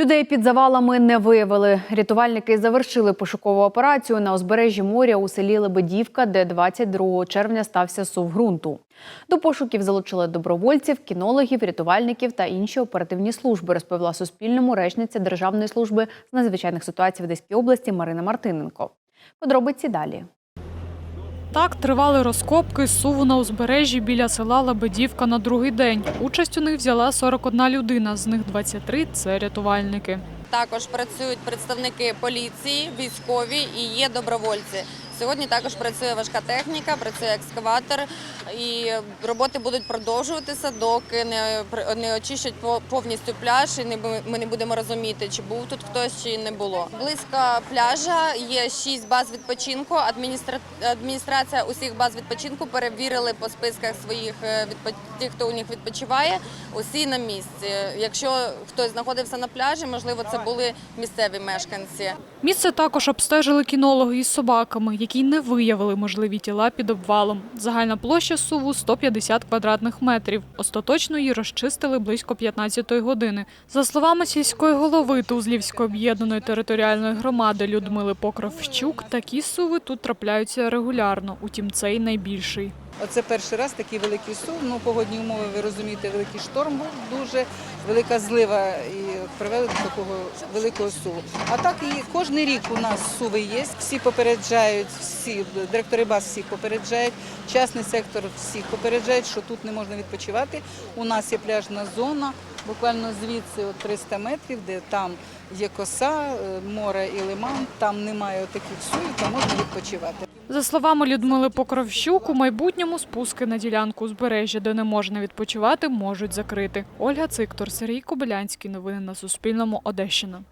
Людей під завалами не виявили. Рятувальники завершили пошукову операцію на узбережжі моря у селі Лебедівка, де 22 червня стався сув ґрунту. До пошуків залучили добровольців, кінологів, рятувальників та інші оперативні служби, розповіла Суспільному речниця Державної служби з надзвичайних ситуацій в Одеській області Марина Мартиненко. Подробиці далі. Так тривали розкопки суву на узбережжі біля села Лебедівка на другий день. Участь у них взяла 41 людина, з них 23 – це рятувальники. Також працюють представники поліції, військові і є добровольці. Сьогодні також працює важка техніка, працює екскаватор, і роботи будуть продовжуватися, доки не не очищать повністю пляж, і не ми не будемо розуміти, чи був тут хтось, чи не було. Близько пляжа є шість баз відпочинку. Адміністра- Адміністрація усіх баз відпочинку перевірили по списках своїх е, відпо- тих, хто у них відпочиває. Усі на місці. Якщо хтось знаходився на пляжі, можливо, це були місцеві мешканці. Місце також обстежили кінологи із собаками, які не виявили можливі тіла під обвалом. Загальна площа суву – 150 квадратних метрів. Остаточно її розчистили близько 15-ї години. За словами сільської голови Тузлівської об'єднаної територіальної громади Людмили Покровщук, такі суви тут трапляються регулярно, утім цей найбільший. Оце перший раз такий великий сув. Ну, погодні умови, ви розумієте, великий шторм був дуже, велика злива і привели до такого великого суву. А так і кожен рік у нас суви є. Всі попереджають, всі директори баз всіх попереджають, частний сектор всіх попереджають, що тут не можна відпочивати. У нас є пляжна зона, буквально звідси от 300 метрів, де там є коса, е, море і лиман. Там немає таких суїв, там можна відпочивати. За словами Людмили Покровщук, у майбутньому спуски на ділянку узбережжя, де не можна відпочивати, можуть закрити. Ольга Циктор, Сергій Кобилянський. Новини на Суспільному. Одещина.